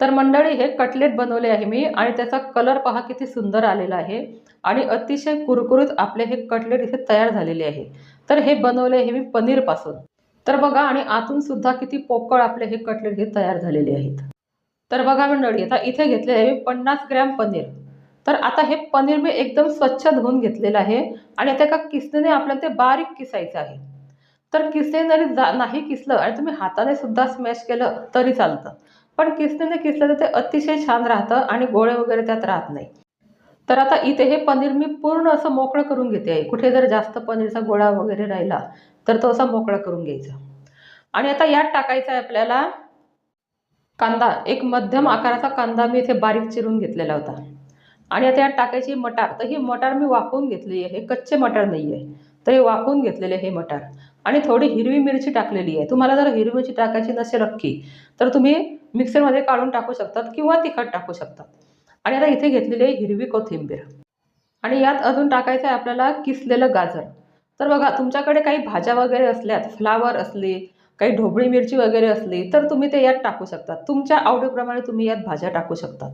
तर मंडळी हे कटलेट बनवले आहे मी आणि त्याचा कलर पहा किती सुंदर आलेला आहे आणि अतिशय कुरकुरीत आपले हे कटलेट इथे तयार झालेले आहे. तर हे बनवले आहे मी पनीरपासून. तर बघा आणि आतून सुद्धा किती पोकळ आपले हे कटलेट हे तयार झालेले आहेत. तर बघा मंडळी आता इथे घेतले आहे मी पन्नास ग्रॅम पनीर. तर आता हे पनीर मी एकदम स्वच्छ धुवून घेतलेलं आहे आणि आता एका किसणीने आपल्याला ते बारीक किसायचं आहे. तर किसणे जरी जा नाही किसलं आणि तुम्ही हाताने सुद्धा स्मॅश केलं तरी चालतं. पण किसणीने किसलं तर ते अतिशय छान राहतं आणि गोळे वगैरे त्यात राहत नाही. तर आता इथे हे पनीर मी पूर्ण असं मोकळं करून घेते आहे कुठे जर जास्त पनीरचा गोळा वगैरे राहिला तर तो असा मोकळा करून घ्यायचा. आणि आता यात टाकायचा आहे आपल्याला कांदा. एक मध्यम आकाराचा कांदा मी इथे बारीक चिरून घेतलेला होता. आणि आता यात टाकायची मटार. तर ही मटार मी वाफवून घेतली आहे. कच्चे मटार नाही आहे तर हे वाफवून घेतलेले हे मटार. आणि थोडी हिरवी मिरची टाकलेली आहे. तुम्हाला जर हिरवी मिरची टाकायची नसेल अख्खी तर तुम्ही मिक्सरमध्ये काढून टाकू शकतात किंवा तिखट टाकू शकतात. आणि आता इथे घेतलेली आहे हिरवी कोथिंबीर. आणि यात अजून टाकायचं आहे आपल्याला किसलेलं गाजर. तर बघा तुमच्याकडे काही भाज्या वगैरे असल्यात फ्लावर असले काही ढोबळी मिरची वगैरे असली तर तुम्ही ते यात टाकू शकतात. तुमच्या आवडीप्रमाणे तुम्ही यात भाज्या टाकू शकतात.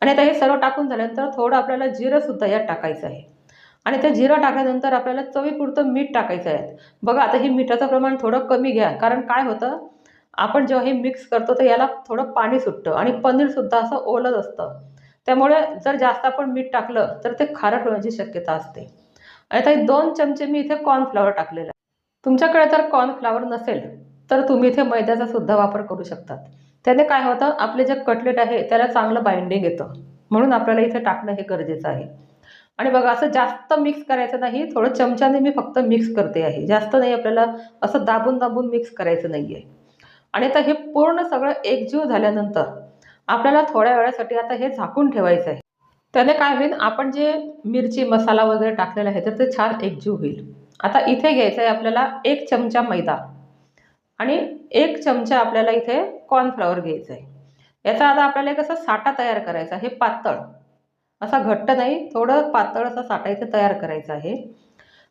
आणि आता हे सर्व टाकून झाल्यानंतर थोडं आपल्याला जिरंसुद्धा यात टाकायचं आहे. आणि ते जिरं टाकल्यानंतर आपल्याला चवीपुरतं मीठ टाकायचं आहे. बघा आता हे मिठाचं प्रमाण थोडं कमी घ्या. कारण काय होतं? आपण जेव्हा हे मिक्स करतो तर याला थोडं पाणी सुटतं आणि पनीरसुद्धा असं ओलंच असतं. त्यामुळे जर जास्त आपण मीठ टाकलं तर ते खारट होण्याची शक्यता असते. आणि आता हे दोन चमचे मी इथे कॉर्नफ्लॉवर टाकलेलं आहे. तुमच्याकडे जर कॉर्नफ्लावर नसेल तर तुम्ही इथे मैद्याचा सुद्धा वापर करू शकतात. त्याने काय होतं आपले जे कटलेट आहे त्याला चांगलं बाइंडिंग येतं. म्हणून आपल्याला इथे टाकणं हे गरजेचं आहे. आणि बघा असं जास्त मिक्स करायचं नाही थोडं चमच्याने मी फक्त मिक्स करते आहे. जास्त नाही आपल्याला असं दाबून दाबून मिक्स करायचं नाही आहे आणि आता हे पूर्ण सगळं एकजीव झाल्यानंतर आपल्याला थोड्या वेळासाठी आता हे झाकून ठेवायचं आहे. त्याने काय होईल? आपण जे मिरची मसाला वगैरे टाकलेला आहे तर ते छान एकजीव होईल. आता इथे घ्यायचं आहे आपल्याला एक चमचा मैदा आणि एक चमचा आपल्याला इथे कॉर्नफ्लॉवर घ्यायचं आहे. याचा आता आपल्याला एक असा साठा तयार करायचा हे पातळ. असा घट्ट नाही थोडं पातळ असा साठा इथे तयार करायचं आहे.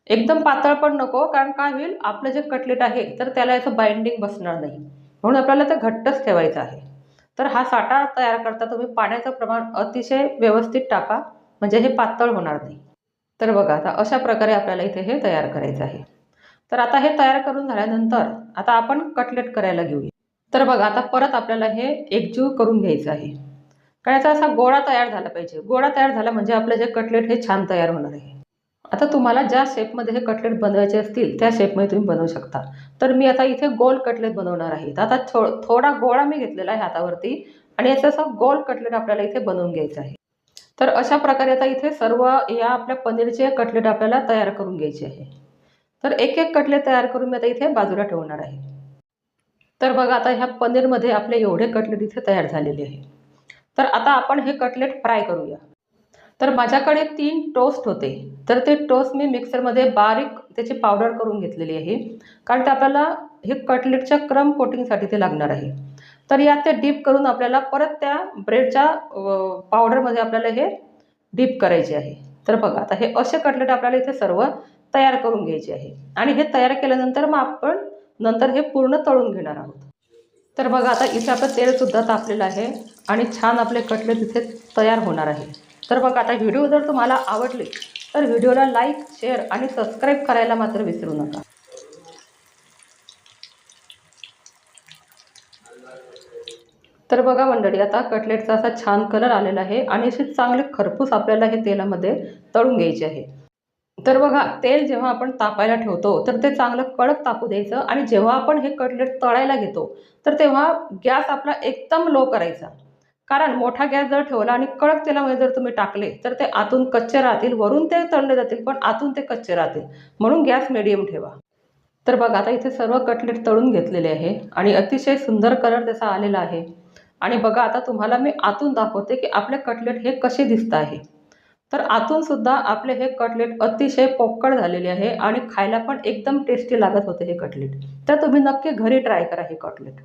एकदम पातळ पण नको कारण काय होईल? आपलं जे कटलेट आहे तर त्याला याचं बाइंडिंग बसणार नाही. म्हणून आपल्याला ते घट्टच ठेवायचं आहे. तर हा साठा तयार करता तुम्ही पाण्याचं प्रमाण अतिशय व्यवस्थित टाका म्हणजे हे पातळ होणार नाही. तर बघा आता अशा प्रकारे आपल्याला इथे हे तयार करायचं आहे. तर आता हे तयार करून झाल्यानंतर आता आपण कटलेट करायला घेऊया. तर बघा आता परत आपल्याला हे एकजीव करून घ्यायचं आहे. कारण याचा असा गोळा तयार झाला पाहिजे. गोळा तयार झाला म्हणजे आपलं जे कटलेट हे छान तयार होणार आहे. आता तुम्हाला ज्या शेपमध्ये हे कटलेट बनवायचे असतील त्या शेपमध्ये तुम्ही बनवू शकता. तर मी आता इथे गोल कटलेट बनवणार आहे. तर आता थो थोडा गोळा मी घेतलेला आहे हातावरती आणि याचं असं गोल कटलेट आपल्याला इथे बनवून घ्यायचं आहे. तर अशा प्रकारे आता इथे सर्व या आपल्या पनीरचे कटलेट आपल्याला तयार करून घ्यायचे आहे. तर एक एक कटलेट तयार करून मी आता इथे बाजूला ठेवणार आहे. तर बघा आता ह्या पनीरमध्ये आपले एवढे कटलेट इथे तयार झालेले आहे. तर आता आपण हे कटलेट फ्राय करूया. तर माझ्याकडे तीन टोस्ट होते. तर ते टोस्ट मी मिक्सरमध्ये बारीक त्याची पावडर करून घेतलेली आहे. कारण ते आपल्याला हे कटलेटच्या क्रम कोटिंगसाठी ते लागणार आहे. तर यात ते डीप करून आपल्याला परत त्या ब्रेडच्या पावडरमध्ये आपल्याला हे डीप करायचे आहे. तर बघा आता हे असे कटलेट आपल्याला इथे सर्व तयार करून घ्यायचे आहे. आणि हे तयार केल्यानंतर मग आपण नंतर हे पूर्ण तळून घेणार आहोत. तर बघा आता इथे आपलं तेलसुद्धा तापलेलं आहे आणि छान आपले कटलेट इथे तयार होणार आहे. तर बघा आता व्हिडिओ जर तुम्हाला आवडले तर व्हिडिओला लाईक शेअर आणि सबस्क्राईब करायला मात्र विसरू नका. तर बघा मंडळी आता कटलेटचा असा छान कलर आलेला आहे आणि असे चांगले खरपूस आपल्याला हे तेलामध्ये तळून घ्यायचे आहे. तर बघा तेल जेव्हा आपण तापायला ठेवतो तर ते चांगलं कडक तापू द्यायचं आणि जेव्हा आपण हे कटलेट तळायला घेतो तर तेव्हा गॅस आपला एकदम लो करायचा. कारण मोठा गॅस जर ठेवला आणि कडक तेलामध्ये जर तुम्ही टाकले तर ते आतून कच्चे राहतील वरून ते तळले जातील पण आतून ते कच्चे राहतील. म्हणून गॅस मिडियम ठेवा. तर बघा आता इथे सर्व कटलेट तळून घेतलेले आहे आणि अतिशय सुंदर कलर त्याचा आलेला आहे. आणि बघा आता तुम्हाला मी आतून दाखवते की आपले कटलेट हे कसे दिसत आहे. तर आतून सुद्धा आपले हे कटलेट अतिशय पोकळ झालेले आहे आणि खायला पण एकदम टेस्टी लागत होते हे कटलेट तर तुम्ही नक्की घरी ट्राय करा हे कटलेट